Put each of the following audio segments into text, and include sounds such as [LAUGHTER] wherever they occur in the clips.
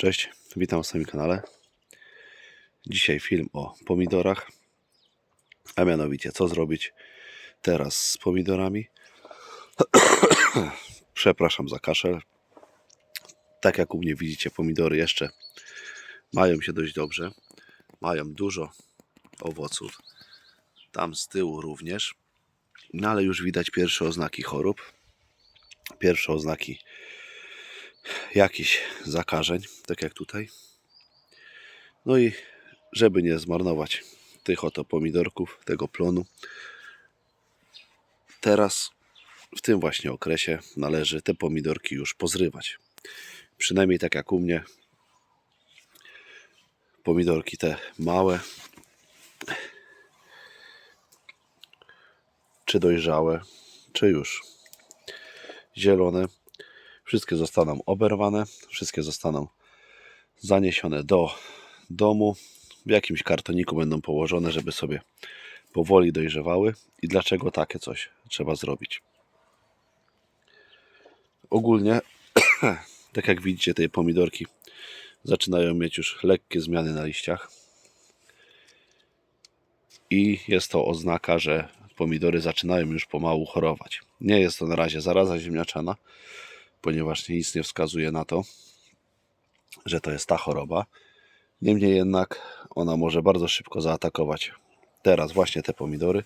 Cześć, witam na swoim kanale. Dzisiaj film o pomidorach, a mianowicie co zrobić teraz z pomidorami. [CLEARS THROAT] Przepraszam za kaszel. Tak jak u mnie widzicie, pomidory jeszcze mają się dość dobrze. Mają dużo owoców. Tam z tyłu również. No ale już widać pierwsze oznaki chorób. Pierwsze oznaki jakichś zakażeń, tak jak tutaj. No i żeby nie zmarnować tych oto pomidorków, tego plonu, teraz w tym właśnie okresie należy te pomidorki już pozrywać. Przynajmniej tak jak u mnie, pomidorki te małe, czy dojrzałe, czy już zielone, Wszystkie zostaną oberwane, wszystkie zostaną zaniesione do domu. W jakimś kartoniku będą położone, żeby sobie powoli dojrzewały. I dlaczego takie coś trzeba zrobić? Ogólnie, [CLEARS THROAT] tak jak widzicie, te pomidorki zaczynają mieć już lekkie zmiany na liściach. I jest to oznaka, że pomidory zaczynają już pomału chorować. Nie jest to na razie zaraza ziemniaczana, ponieważ nic nie wskazuje na to, że to jest ta choroba. Niemniej jednak ona może bardzo szybko zaatakować teraz właśnie te pomidory.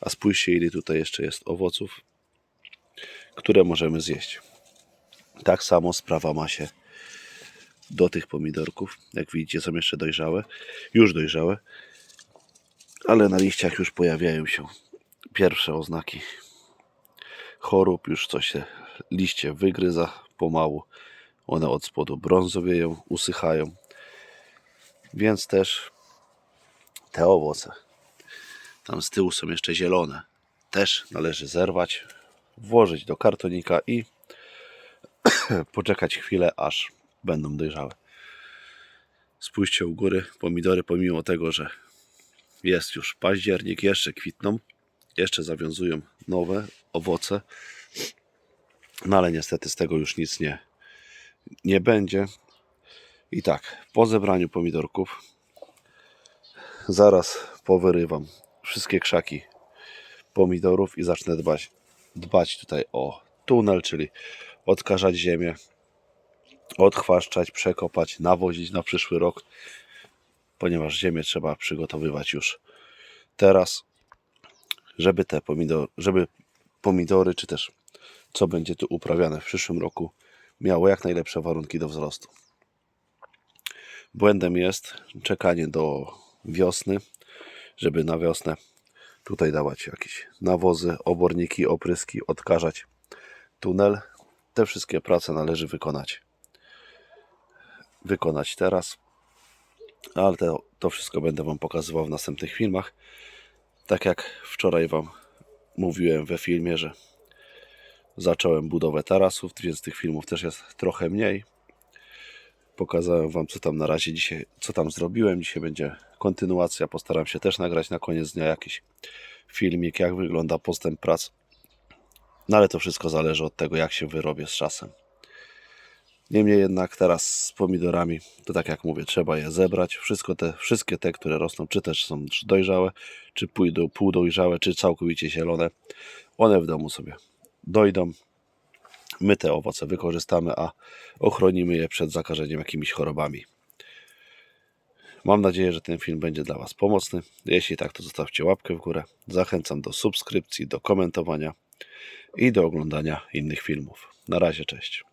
A spójrzcie, ile tutaj jeszcze jest owoców, które możemy zjeść. Tak samo sprawa ma się do tych pomidorków. Jak widzicie, są jeszcze dojrzałe, już dojrzałe, ale na liściach już pojawiają się pierwsze oznaki chorób, już coś się liście wygryza pomału. One od spodu brązowieją, usychają. Więc też te owoce, tam z tyłu są jeszcze zielone, też należy zerwać, włożyć do kartonika i [CLEARS THROAT] poczekać chwilę, aż będą dojrzałe. Spójrzcie u góry, pomidory pomimo tego, że jest już październik, jeszcze kwitną, jeszcze zawiązują nowe owoce, no ale niestety z tego już nic nie, nie będzie. I tak, po zebraniu pomidorków zaraz powyrywam wszystkie krzaki pomidorów i zacznę dbać, dbać tutaj o tunel, czyli odkażać ziemię, odchwaszczać, przekopać, nawozić na przyszły rok, ponieważ ziemię trzeba przygotowywać już teraz, żeby te pomidory, żeby pomidory, czy też co będzie tu uprawiane w przyszłym roku, miało jak najlepsze warunki do wzrostu. Błędem jest czekanie do wiosny, żeby na wiosnę tutaj dawać jakieś nawozy, oborniki, opryski, odkażać tunel. Te wszystkie prace należy wykonać. Wykonać teraz, ale to, to wszystko będę Wam pokazywał w następnych filmach. Tak jak wczoraj Wam mówiłem we filmie, że zacząłem budowę tarasów, więc tych filmów też jest trochę mniej. Pokazałem Wam, co tam na razie dzisiaj, co tam zrobiłem. Dzisiaj będzie kontynuacja. Postaram się też nagrać na koniec dnia jakiś filmik, jak wygląda postęp prac. No ale to wszystko zależy od tego, jak się wyrobię z czasem. Niemniej jednak teraz z pomidorami, to tak jak mówię, trzeba je zebrać. Wszystko te, wszystkie te, które rosną, czy też są dojrzałe, czy pójdą półdojrzałe, czy całkowicie zielone, one w domu sobie dojdą. My te owoce wykorzystamy, a ochronimy je przed zakażeniem jakimiś chorobami. Mam nadzieję, że ten film będzie dla Was pomocny. Jeśli tak, to zostawcie łapkę w górę. Zachęcam do subskrypcji, do komentowania i do oglądania innych filmów. Na razie, cześć.